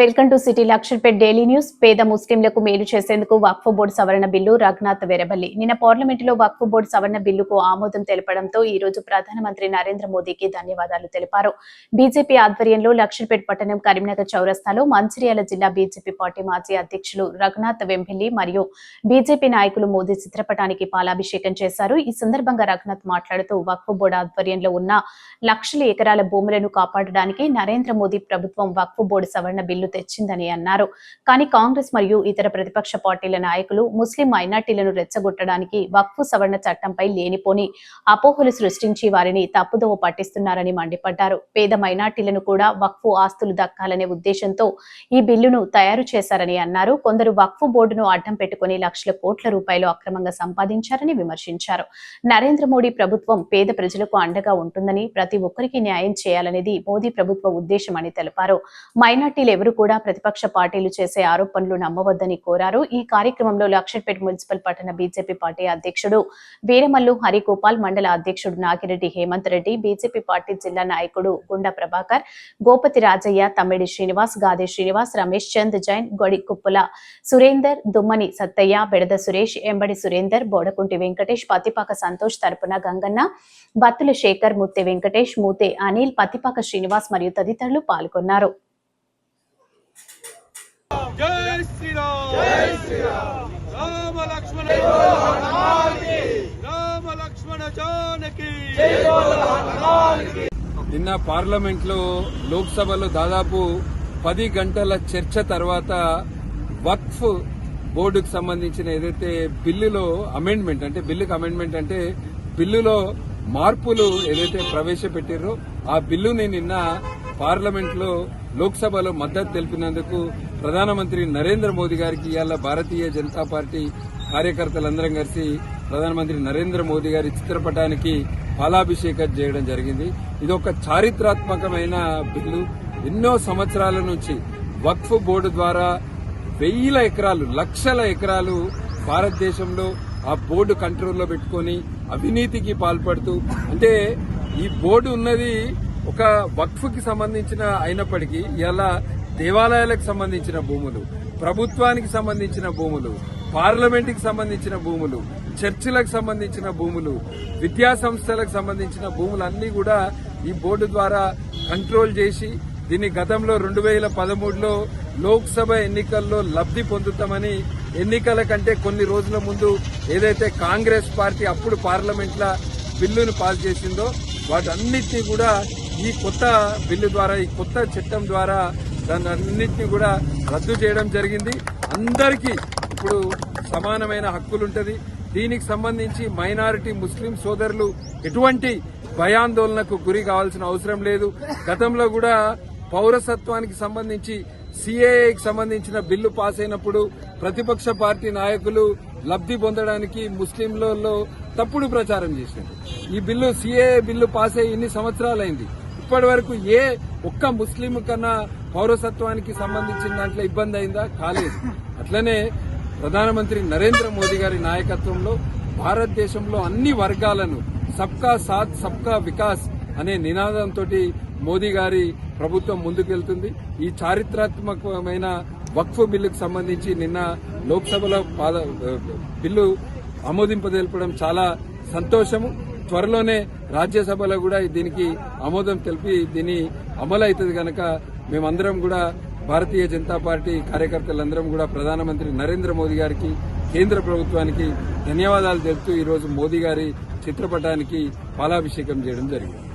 Welcome to city Laksharpet daily news. పేద ముస్లింలకు మేలు చేసేందుకు వక్ఫ్ బోర్డు సవరణ బిల్లు రఘునాథ్ వెరబల్లి. నిన్న పార్లమెంటులో వక్ఫ్ బోర్డు సవరణ బిల్లుకు ఆమోదం తెలపడంతో ఈ రోజు ప్రధానమంత్రి నరేంద్ర మోదీకి ధన్యవాదాలు తెలిపారు. బీజేపీ ఆధ్వర్యంలో లక్షర్పేట్ పట్టణం కరీంనగర్ చౌరస్తాలో మంచిర్యాల జిల్లా బీజేపీ పార్టీ మాజీ అధ్యక్షులు రఘునాథ్ వెంపిల్లి మరియు బీజేపీ నాయకులు మోదీ చిత్రపటానికి పాలాభిషేకం చేశారు. ఈ సందర్భంగా రఘునాథ్ మాట్లాడుతూ వక్ఫ్ బోర్డు ఆధ్వర్యంలో ఉన్న లక్షల ఎకరాల భూములను కాపాడడానికి నరేంద్ర మోదీ ప్రభుత్వం వక్ఫ్ బోర్డు సవరణ బిల్లు తెచ్చిందని అన్నారు. కానీ కాంగ్రెస్ మరియు ఇతర ప్రతిపక్ష పార్టీల నాయకులు ముస్లిం మైనార్టీలను రెచ్చగొట్టడానికి వక్ఫ్ సవరణ చట్టంపై లేనిపోని అపోహలు సృష్టించి వారిని తప్పుదోవ పట్టిస్తున్నారని మండిపడ్డారు. పేద మైనార్టీలను కూడా వక్ఫ్ ఆస్తులు దక్కాలనే ఉద్దేశంతో ఈ బిల్లును తయారు చేశారని అన్నారు. కొందరు వక్ఫ్ బోర్డును అడ్డం పెట్టుకుని లక్షల కోట్ల రూపాయలు అక్రమంగా సంపాదించారని విమర్శించారు. నరేంద్ర మోడీ ప్రభుత్వం పేద ప్రజలకు అండగా ఉంటుందని ప్రతి ఒక్కరికి న్యాయం చేయాలనేది మోదీ ప్రభుత్వ ఉద్దేశమని తెలిపారు. మైనార్టీలు ఎవరు కూడా ప్రతిపక్ష పార్టీలు చేసే ఆరోపణలు నమ్మవద్దని కోరారు. ఈ కార్యక్రమంలో లక్షర్పేట్ మున్సిపల్ పట్టణ బీజేపీ పార్టీ అధ్యక్షుడు వీరమల్లు హరిగోపాల్ మండల అధ్యక్షుడు నాగిరెడ్డి హేమంత్ రెడ్డి బీజేపీ పార్టీ జిల్లా నాయకుడు గుండా ప్రభాకర్ గోపతి రాజయ్య తమ్మిడి శ్రీనివాస్ గాదే శ్రీనివాస్ రమేష్ చంద్ జైన్ గొడి కుప్పుల సురేందర్ దుమ్మని సత్తయ్య బెడద సురేష్ ఎంబడి సురేందర్ బోడకుంటి వెంకటేష్ పతిపాక సంతోష్ తరపున గంగన్న బత్తుల శేఖర్ ముత్తె వెంకటేష్ మూతే అనిల్ పతిపాక శ్రీనివాస్ మరియు తదితరులు పాల్గొన్నారు. జై శ్రీరామ్. జై శ్రీరామ్ రామ లక్ష్మణ రామ లక్ష్మణ జానకి. నిన్న పార్లమెంట్లో లోక్సభలో దాదాపు పది గంటల చర్చ తర్వాత వక్ఫ్ బోర్డుకు సంబంధించిన ఏదైతే బిల్లులో అమెండ్మెంట్ అంటే బిల్లుకి అమెండ్మెంట్ అంటే బిల్లులో మార్పులు ఏదైతే ప్రవేశపెట్టారో ఆ బిల్లుని నిన్న పార్లమెంట్లో లోక్సభలో మద్దతు తెలిపినందుకు ప్రధానమంత్రి నరేంద్ర మోదీ గారికి ఇవాళ భారతీయ జనతా పార్టీ కార్యకర్తలందరం కలిసి ప్రధానమంత్రి నరేంద్ర మోదీ గారి చిత్రపటానికి పాలాభిషేకం చేయడం జరిగింది. ఇది ఒక చారిత్రాత్మకమైన బిల్లు. ఎన్నో సంవత్సరాల నుంచి వక్ఫ్ బోర్డు ద్వారా వెయ్యిల ఎకరాలు లక్షల ఎకరాలు భారతదేశంలో ఆ బోర్డు కంట్రోల్లో పెట్టుకొని అవినీతికి పాల్పడుతూ అంటే ఈ బోర్డు ఉన్నది ఒక వక్ఫ్కి సంబంధించిన అయినప్పటికీ ఇలా దేవాలయాలకు సంబంధించిన భూములు ప్రభుత్వానికి సంబంధించిన భూములు పార్లమెంట్కి సంబంధించిన భూములు చర్చిలకు సంబంధించిన భూములు విద్యా సంస్థలకు సంబంధించిన భూములన్నీ కూడా ఈ బోర్డు ద్వారా కంట్రోల్ చేసి దీన్ని గతంలో రెండు వేల పదమూడులో లోక్సభ ఎన్నికల్లో లబ్ధి పొందుతామని ఎన్నికల కంటే కొన్ని రోజుల ముందు ఏదైతే కాంగ్రెస్ పార్టీ అప్పుడు పార్లమెంట్లో బిల్లును పాస్ చేసిందో వాటన్నిటినీ కూడా ఈ కొత్త బిల్లు ద్వారా ఈ కొత్త చట్టం ద్వారా దాన్ని అన్నింటినీ కూడా రద్దు చేయడం జరిగింది. అందరికీ ఇప్పుడు సమానమైన హక్కులుంటది దీనికి సంబంధించి మైనారిటీ ముస్లిం సోదరులు ఎటువంటి భయాందోళనకు గురి కావాల్సిన అవసరం లేదు. గతంలో కూడా పౌరసత్వానికి సంబంధించి సిఏఏకి సంబంధించిన బిల్లు పాస్ అయినప్పుడు ప్రతిపక్ష పార్టీ నాయకులు లబ్ధి పొందడానికి ముస్లింలలో తప్పుడు ప్రచారం చేశారు. ఈ బిల్లు సిఏఏ బిల్లు పాస్ అయ్యి ఇన్ని సంవత్సరాలైంది? ఇప్పటి వరకు ఏ ఒక్క ముస్లిం కన్నా పౌరసత్వానికి సంబంధించిన దాంట్లో ఇబ్బంది అయిందా? కాలేదు. అట్లనే ప్రధానమంత్రి నరేంద్ర మోదీ గారి నాయకత్వంలో భారతదేశంలో అన్ని వర్గాలను సబ్కా సాత్ సబ్కా వికాస్ అనే నినాదంతో మోదీ గారి ప్రభుత్వం ముందుకెళ్తుంది ఈ చారిత్రాత్మకమైన వక్ఫ్ బిల్లుకు సంబంధించి నిన్న లోక్సభలో బిల్లు ఆమోదింపదేల్పడం చాలా సంతోషము. త్వరలోనే రాజ్యసభలో కూడా దీనికి ఆమోదం తెలిపి దీని అమలు అవుతుంది కనుక మేమందరం కూడా భారతీయ జనతా పార్టీ కార్యకర్తలందరం కూడా ప్రధానమంత్రి నరేంద్ర మోదీ గారికి కేంద్ర ప్రభుత్వానికి ధన్యవాదాలు తెలుపుతూ ఈరోజు మోదీ గారి చిత్రపటానికి పాలాభిషేకం చేయడం జరిగింది.